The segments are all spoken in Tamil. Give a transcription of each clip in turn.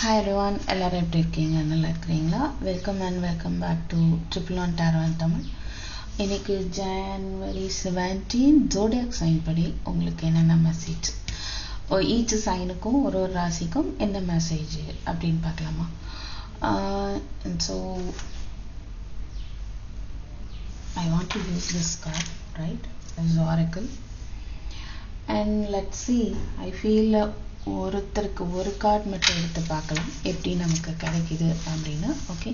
ஹாய் எவ்ரிவான் எல்லாரும் எப்படி இருக்கீங்க? நல்லா இருக்கிறீங்களா? Welcome and welcome back to triple one டேரவன் Tamil இன்னைக்கு ஜான்வரி செவன்டீன் ஜோடியாக் சைன் படி உங்களுக்கு என்னென்ன மெசேஜ் ஈச் சைனுக்கும் ஒரு ஒரு ராசிக்கும் என்ன மெசேஜ் அப்படின்னு பார்க்கலாமா? So I want to use this card right as oracle. And let's see I feel ஒருத்தருக்கு ஒரு கார்டு மட்டும் எடுத்து பார்க்கலாம். எப்படி நமக்கு கிடைக்குது அப்படின்னு. Okay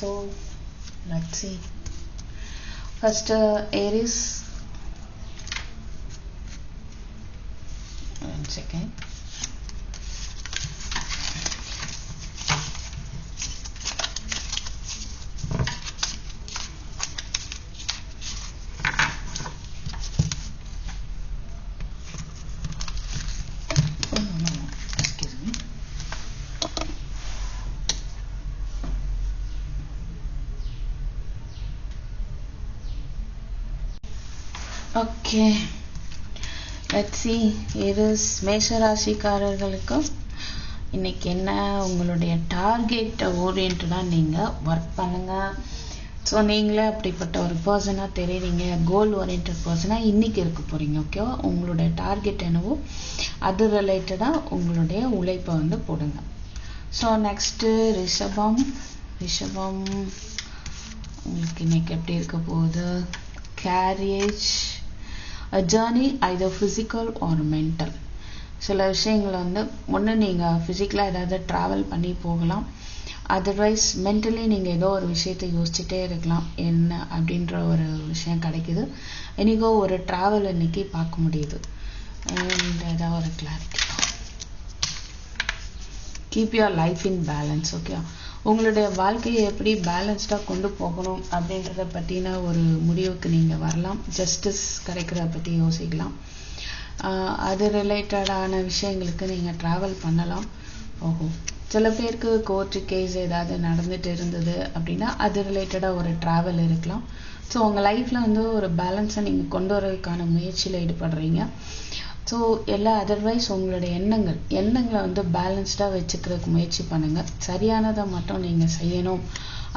so let see first Aries second okay let's see Aries மேஷராசிக்காரர்களுக்கு இன்னைக்கு என்ன உங்களுடைய டார்கெட்டை ஓரியன்டாக நீங்கள் ஒர்க் பண்ணுங்கள் ஸோ நீங்களே அப்படிப்பட்ட ஒரு பர்சனாக தெரியுறீங்க. கோல் ஓரியன்ட் பர்சனாக இன்றைக்கி இருக்க போகிறீங்க ஓகேவா உங்களுடைய டார்கெட் என்னவோ அது ரிலேட்டடாக உங்களுடைய உழைப்பை வந்து போடுங்க. ஸோ நெக்ஸ்ட்டு ரிஷபம். ரிஷபம். உங்களுக்கு இன்னைக்கு எப்படி இருக்க போகுது? Carriage journey either physical or mental சில விஷயங்களை வந்து ஒன்று நீங்கள் ஃபிசிக்கலாக ஏதாவது ட்ராவல் பண்ணி போகலாம். அதர்வைஸ் மென்டலி நீங்கள் ஏதோ ஒரு விஷயத்தை யோசிச்சுட்டே இருக்கலாம். என்ன அப்படின்ற ஒரு விஷயம் கிடைக்குது. எனக்கோ ஒரு ட்ராவல் இன்னைக்கு பார்க்க முடியுது. அண்ட் ஏதாவது ஒரு clarity keep your life in balance okay உங்களுடைய வாழ்க்கையை எப்படி பேலன்ஸ்டாக கொண்டு போகணும் அப்படின்றத பற்றின ஒரு முடிவுக்கு நீங்கள் வரலாம். ஜஸ்டிஸ் கிடைக்கிறத பற்றி யோசிக்கலாம். அது ரிலேட்டடான விஷயங்களுக்கு நீங்கள் ட்ராவல் பண்ணலாம். ஓஹோ. சில பேருக்கு கோர்ட்டு கேஸ் ஏதாவது நடந்துட்டு இருந்தது அப்படின்னா அது ரிலேட்டடாக ஒரு ட்ராவல் இருக்கலாம். ஸோ உங்கள் லைஃப்பில் வந்து ஒரு பேலன்ஸை நீங்கள் கொண்டு வரதுக்கான முயற்சியில் ஈடுபடுறீங்க. ஸோ எல்லா அதர்வைஸ் உங்களுடைய எண்ணங்கள் எண்ணங்களை வந்து பேலன்ஸ்டாக வச்சுக்கிறதுக்கு முயற்சி பண்ணுங்கள் சரியானதை மட்டும் நீங்கள் செய்யணும்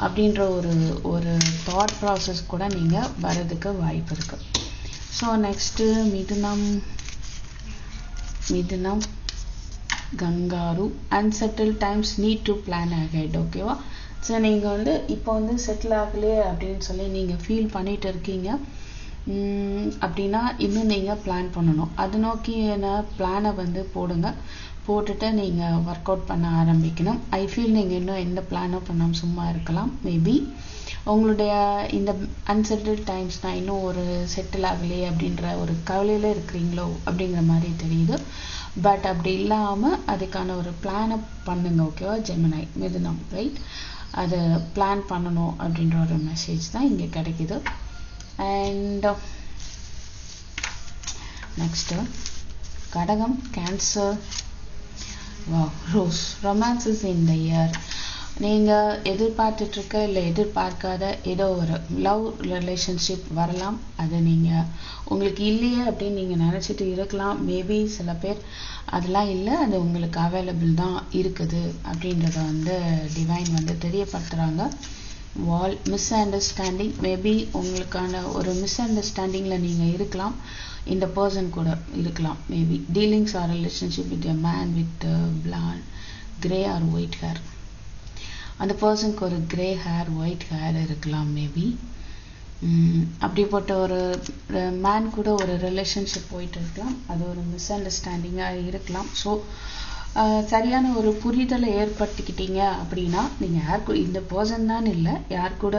அப்படின்ற ஒரு ஒரு தாட் ப்ராசஸ் கூட நீங்கள் வர்றதுக்கு வாய்ப்பு இருக்குது ஸோ நெக்ஸ்ட்டு மிதுனம் மிதுனம் kangaroo unsettle times need to plan ahead ஓகேவா ஸோ நீங்கள் வந்து இப்போ வந்து செட்டில் ஆகலையே அப்படின்னு சொல்லி நீங்கள் ஃபீல் பண்ணிட்டு இருக்கீங்க. அப்படின்னா இன்னும் நீங்கள் பிளான் பண்ணணும். அது நோக்கியான பிளானை வந்து போடுங்க. போட்டுட்டு நீங்கள் ஒர்க் அவுட் பண்ண ஆரம்பிக்கணும். ஐ ஃபீல் நீங்கள் இன்னும் எந்த பிளானும் பண்ணாமல் சும்மா இருக்கலாம். மேபி உங்களுடைய இந்த அன்செட்டில் டைம்ஸ் நான் இன்னும் ஒரு செட்டில் ஆகலையே அப்படின்ற ஒரு கவலையில் இருக்கிறீங்களோ அப்படிங்கிற மாதிரி தெரியுது. பட் அப்படி இல்லாமல் அதுக்கான ஒரு பிளானை பண்ணுங்க ஓகேவா ஜெமினாய் மிதுனம் ரைட் அதை பிளான் பண்ணணும் அப்படின்ற ஒரு மெசேஜ் தான் இங்கே கிடைக்குது. அண்ட் நெக்ஸ்ட்டு கடகம் cancer rose romances in the year நீங்கள் எதிர்பார்த்துட்ருக்க இல்லை எதிர்பார்க்காத ஏதோ ஒரு லவ் ரிலேஷன்ஷிப் வரலாம். அது நீங்கள் உங்களுக்கு இல்லையே அப்படின்னு நீங்கள் நினச்சிட்டு இருக்கலாம். மேபி சில பேர் அதெல்லாம் இல்லை அது உங்களுக்கு அவைலபிள் தான் இருக்குது அப்படின்றத வந்து டிவைன் வந்து தெரியப்படுத்துகிறாங்க வால் மிஸ் அண்டர்ஸ்டாண்டிங் மேபி உங்களுக்கான ஒரு மிஸ் அண்டர்ஸ்டாண்டிங்கில் நீங்கள் இருக்கலாம். இந்த பர்சன் கூட இருக்கலாம் maybe dealings or relationship with a man with plan grey or white hair அந்த பர்சனுக்கு ஒரு கிரே ஹேர் ஒயிட் ஹேர் இருக்கலாம் மேபி அப்படிப்பட்ட ஒரு மேன் கூட ஒரு ரிலேஷன்ஷிப் போயிட்டு இருக்கலாம். அது ஒரு மிஸ் அண்டர்ஸ்டாண்டிங்காக இருக்கலாம். ஸோ சரியான ஒரு புரிதலை ஏற்படுத்திக்கிட்டீங்க அப்படின்னா நீங்கள் யார் இந்த பர்சன் தான் இல்லை யார் கூட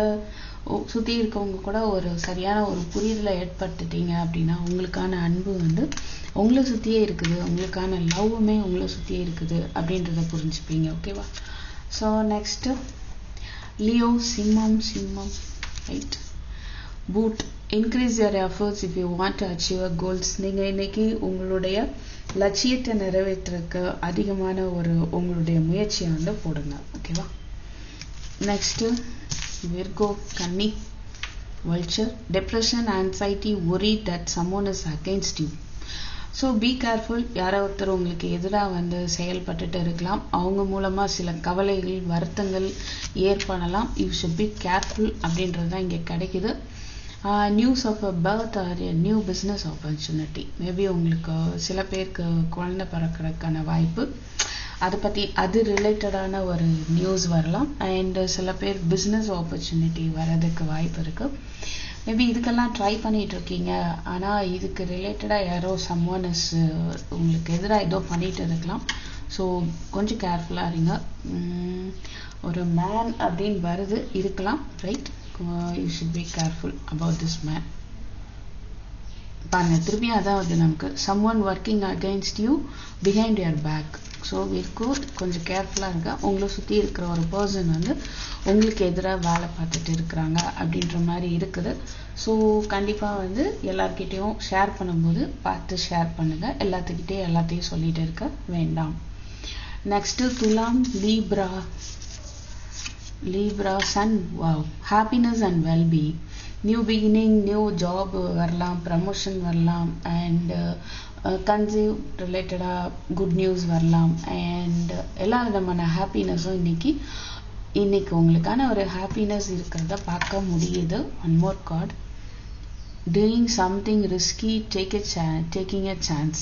சுற்றி இருக்கவங்க கூட ஒரு சரியான ஒரு புரிதலை ஏற்படுத்திட்டீங்க அப்படின்னா உங்களுக்கான அன்பு வந்து உங்களை சுற்றியே இருக்குது உங்களுக்கான லவ்வுமே உங்களை சுற்றியே இருக்குது அப்படின்றத புரிஞ்சுப்பீங்க ஓகேவா? ஸோ நெக்ஸ்ட்டு லியோ சிம்மம் சிம்மம் right put increase your efforts if you want to achieve a goals நீங்கள் இன்னைக்கு உங்களுடைய லட்சியத்தை நிறைவேற்றுறதுக்கு அதிகமான ஒரு உங்களுடைய முயற்சியை வந்து போடுங்க ஓகேவா நெக்ஸ்ட்டு விர்கோ கன்னி vulture depression anxiety worry that someone is against you. So be careful யாரோ ஒருத்தர் உங்களுக்கு எதிராக வந்து செயல்பட்டுட்டு இருக்கலாம். அவங்க மூலமாக சில கவலைகள் வருத்தங்கள் ஏற்படலாம். யூ ஷுட் பி கேர்ஃபுல் அப்படின்றது தான் இங்கே கிடைக்குது. News of a birth or new business opportunity maybe உங்களுக்கு சில பேருக்கு குழந்தை பிறக்கிறதுக்கான வாய்ப்பு. அதை பற்றி அது ரிலேட்டடான ஒரு நியூஸ் வரலாம். அண்ட் சில பேர் பிஸ்னஸ் ஆப்பர்ச்சுனிட்டி வர்றதுக்கு வாய்ப்பு இருக்குது மேபி இதுக்கெல்லாம் ட்ரை பண்ணிகிட்டு இருக்கீங்க. ஆனால் இதுக்கு ரிலேட்டடாக யாரோ சம்ஒன் இஸ் உங்களுக்கு எதிராக ஏதோ பண்ணிகிட்டு இருக்கலாம். ஸோ கொஞ்சம் கேர்ஃபுல்லாக இருங்க. ஒரு மேன் அப்படின்னு வருது. இருக்கலாம் right you should be careful about this man. பாருங்க திரும்பி அதாவது நமக்கு someone working against you behind your back so இருக்கும் கொஞ்சம் கேர்ஃபுல்லாக இருக்க உங்களை சுற்றி இருக்கிற ஒரு பர்சன் வந்து உங்களுக்கு எதிராக வேலை பார்த்துட்டு இருக்கிறாங்க அப்படின்ற மாதிரி இருக்குது. ஸோ கண்டிப்பாக வந்து எல்லார்கிட்டேயும் ஷேர் பண்ணும்போது பார்த்து ஷேர் பண்ணுங்கள் எல்லாத்துக்கிட்டே எல்லாத்தையும் சொல்லிகிட்டு இருக்க வேண்டாம். நெக்ஸ்ட்டு துலாம் Libra. Libra sun wow happiness and wellbeing new beginning new job வரலாம் ப்ரமோஷன் வரலாம் அண்ட் கன்சீவ் ரிலேட்டடாக குட் நியூஸ் வரலாம். அண்ட் எல்லா விதமான ஹாப்பினஸும் இன்னைக்கு இன்னைக்கு உங்களுக்கான ஒரு ஹாப்பினஸ் இருக்கிறத பார்க்க முடியுது. One more card doing something risky take a say taking a chance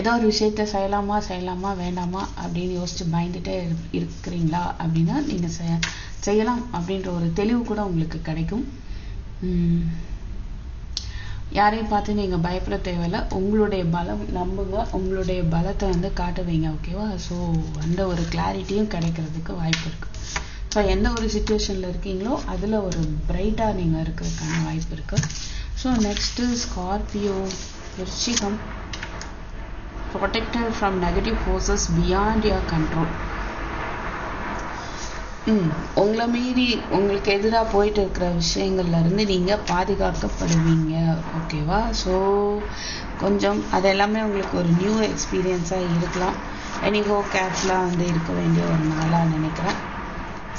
ஏதோ ஒரு விஷயத்த செய்யலாமா செய்யலாமா வேண்டாமா அப்படின்னு யோசிச்சு பயந்துட்டே இருக்கிறீங்களா அப்படின்னா நீங்கள் செய்யலாம் அப்படின்ற ஒரு தெளிவு கூட உங்களுக்கு கிடைக்கும். யாரையும் பார்த்து நீங்கள் பயப்பட தேவையில்ல. உங்களுடைய பலம் நம்புங்க. உங்களுடைய பலத்தை வந்து காட்டுவீங்க ஓகேவா ஸோ அந்த ஒரு கிளாரிட்டியும் கிடைக்கிறதுக்கு வாய்ப்பு இருக்குது ஸோ எந்த ஒரு சுச்சுவேஷனில் இருக்கீங்களோ அதில் ஒரு பிரைட்டாக நீங்கள் இருக்கிறதுக்கான வாய்ப்பு இருக்குது ஸோ நெக்ஸ்ட்டு ஸ்கார்பியோ விருச்சிகம். Protected from negative forces beyond your control. ம் உங்களை மீறி உங்களுக்கு எதிராக போயிட்டு இருக்கிற விஷயங்கள்லேருந்து நீங்கள் பாதுகாக்கப்படுவீங்க. ஓகேவா ஸோ கொஞ்சம் அது எல்லாமே உங்களுக்கு ஒரு நியூ எக்ஸ்பீரியன்ஸாக இருக்கலாம். எனிகோ கேர்ஃபுல்லாக வந்து இருக்க வேண்டிய ஒரு நாளாக நினைக்கிறேன்.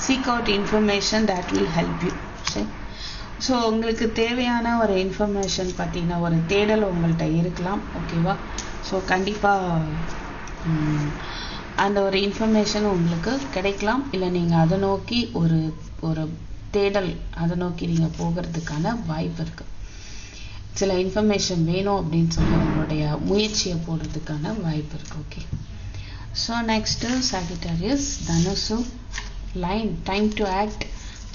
Seek out information that will help you சரி ஸோ உங்களுக்கு தேவையான ஒரு இன்ஃபர்மேஷன் பார்த்தீங்கன்னா ஒரு தேடல் உங்கள்கிட்ட இருக்கலாம். ஓகேவா ஸோ கண்டிப்பாக அந்த ஒரு இன்ஃபர்மேஷன் உங்களுக்கு கிடைக்கலாம். இல்லை நீங்கள் அதை நோக்கி ஒரு ஒரு தேடல் அதை நோக்கி நீங்கள் போகிறதுக்கான வாய்ப்பு இருக்குது சில இன்ஃபர்மேஷன் வேணும் அப்படின்னு சொல்லி உங்களுடைய முயற்சியை போடுறதுக்கான வாய்ப்பு இருக்குது ஓகே ஸோ நெக்ஸ்ட்டு சாகிட்டாரியஸ் தனுசு லைன் டைம் டு ஆக்ட்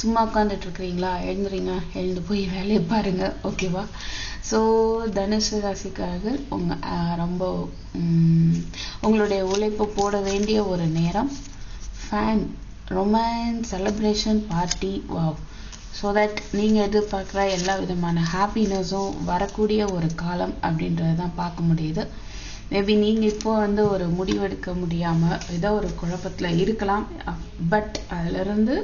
சும்மா உட்காந்துட்டு இருக்கிறீங்களா எழுந்துறீங்க எழுந்து போய் வேலையை பாருங்க ஓகேவா? ஸோ தனுசு ராசிக்காரர்கள் உங்க ரொம்ப உங்களுடைய உழைப்பு போட வேண்டிய ஒரு நேரம். Fan romance celebration party wow so that நீங்கள் எதிர்பார்க்குற எல்லா விதமான ஹாப்பினஸும் வரக்கூடிய ஒரு காலம் அப்படின்றத தான் பார்க்க முடியுது. மேபி நீங்கள் இப்போ வந்து ஒரு முடிவெடுக்க முடியாமல் ஏதோ ஒரு குழப்பத்தில் இருக்கலாம். பட் அதிலிருந்து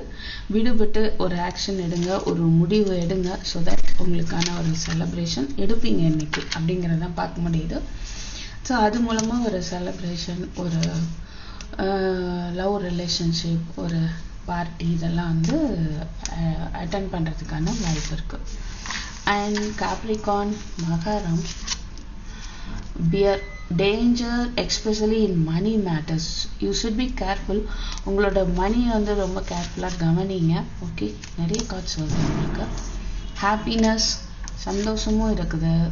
விடுபட்டு ஒரு ஆக்ஷன் எடுங்க ஒரு முடிவு எடுங்க ஸோ தட் உங்களுக்கான ஒரு செலப்ரேஷன் எடுப்பீங்க இன்னைக்கு அப்படிங்கிறத பார்க்க முடியுது. ஸோ அது மூலமாக ஒரு செலப்ரேஷன் ஒரு லவ் ரிலேஷன்ஷிப் ஒரு பார்ட்டி இதெல்லாம் வந்து அட்டன் பண்ணுறதுக்கான வாய்ப்பு இருக்குது அண்ட் காப்ரிகான் மகாரம் fear danger especially in money matters you should be careful உங்களோட மணி வந்து ரொம்ப கேர்ஃபுல்லாக கவனிங்க. ஓகே நிறைய கார்ட்ஸ் வருது உங்களுக்கு. ஹாப்பினஸ் சந்தோஷமும் இருக்குது.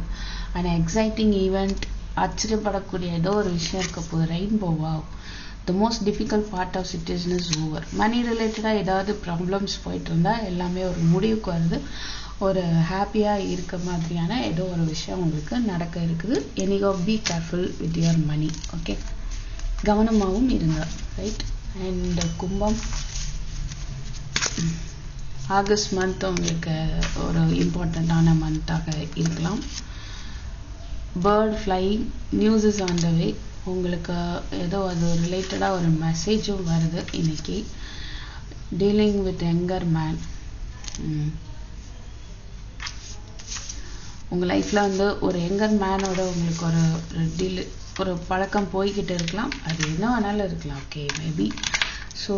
அண்ட் எக்ஸைட்டிங் ஈவெண்ட் ஆச்சரியப்படக்கூடிய ஏதோ ஒரு விஷயம் இருக்க போகுது. ரெயின்போவா the most difficult part of situation is over money ரிலேட்டடாக ஏதாவது ப்ராப்ளம்ஸ் போயிட்டு இருந்தால் எல்லாமே ஒரு முடிவுக்கு வருது. ஒரு ஹாப்பியாக இருக்க மாதிரியான ஏதோ ஒரு விஷயம் உங்களுக்கு நடக்க இருக்குது. Anyhow be careful with your money okay கவனமாகவும் இருங்க ரைட் அண்ட் கும்பம். ஆகஸ்ட் மந்த் உங்களுக்கு ஒரு இம்பார்ட்டண்ட்டான மந்த்தாக இருக்கலாம். Bird fly news is on the way உங்களுக்கு ஏதோ அது ரிலேட்டடாக ஒரு மெசேஜும் வருது இன்னைக்கு. டீலிங் வித் யங்கர் மேன் உங்கள் லைஃப்பில் வந்து ஒரு யங்கர் மேனோட உங்களுக்கு ஒரு டீல் ஒரு பழக்கம் போய்கிட்டு இருக்கலாம். அது என்ன வேணாலும் இருக்கலாம். ஓகே மேபி ஸோ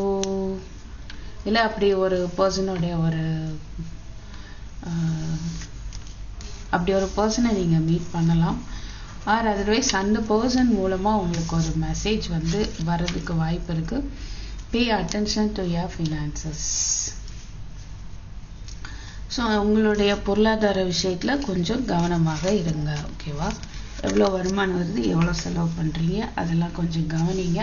இல்லை அப்படி ஒரு பர்சனோடைய ஒரு அப்படி ஒரு பர்சனை நீங்கள் மீட் பண்ணலாம். ஆர் அதர்வைஸ் அந்த பர்சன் மூலமாக உங்களுக்கு ஒரு மெசேஜ் வந்து வர்றதுக்கு வாய்ப்பு இருக்குது pay attention to your finances so உங்களுடைய பொருளாதார விஷயத்தில் கொஞ்சம் கவனமாக இருங்க ஓகேவா எவ்வளோ வருமானம் வருது எவ்வளோ செலவு பண்ணுறீங்க அதெல்லாம் கொஞ்சம் கவனிங்க.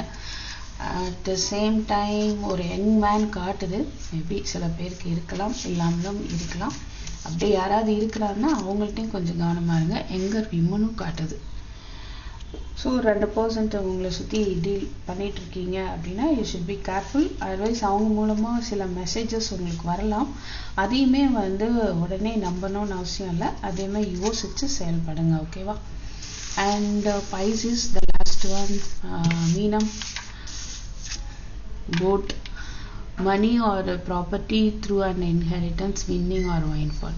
அட் த சேம் டைம் ஒரு யங் மேன் காட்டுது மேபி சில பேருக்கு இருக்கலாம் இல்லாமலும் இருக்கலாம். அப்படி யாராவது இருக்கிறாருன்னா அவங்கள்ட்டையும் கொஞ்சம் கவனமாக இருங்க. எங்கர் விமனும் காட்டுது. ஸோ ரெண்டு பர்சன்ட் உங்களை சுற்றி டீல் பண்ணிட்டு இருக்கீங்க அப்படின்னா you should be careful otherwise அவங்க மூலமாக சில மெசேஜஸ் உங்களுக்கு வரலாம். அதையுமே வந்து உடனே நம்பணும்னு அவசியம் இல்லை. அதேமே யோசித்து செயல்படுங்க ஓகேவா and Pisces the last one மீனம் boat money or property through an inheritance winning or windfall.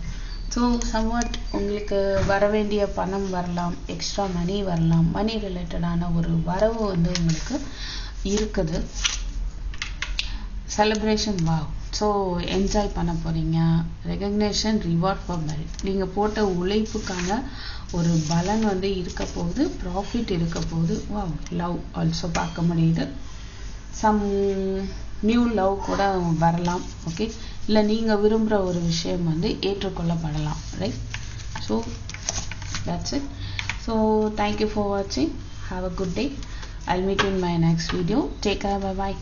So somewhat உங்களுக்கு வர வேண்டிய பணம் வரலாம் எக்ஸ்ட்ரா மணி வரலாம். மணி ரிலேட்டடான ஒரு வரவு வந்து உங்களுக்கு இருக்குது. செலிப்ரேஷன் வா ஸோ என்ஜாய் பண்ண போகிறீங்க ரெகக்னேஷன் ரிவார்ட் ஃபார் மெரிட் நீங்கள் போட்ட உழைப்புக்கான ஒரு பலன் வந்து இருக்க போகுது ப்ராஃபிட் இருக்க போகுது. வா லவ் ஆல்சோ பார்க்க முடியுது. சம் நியூ லவ் கூட வரலாம் ஓகே இல்லை நீங்கள் விரும்புகிற ஒரு விஷயம் வந்து ஏற்றுக்கொள்ளப்படலாம் right so that's it so thank you for வாட்சிங் have a good day I meet in my next video take care bye bye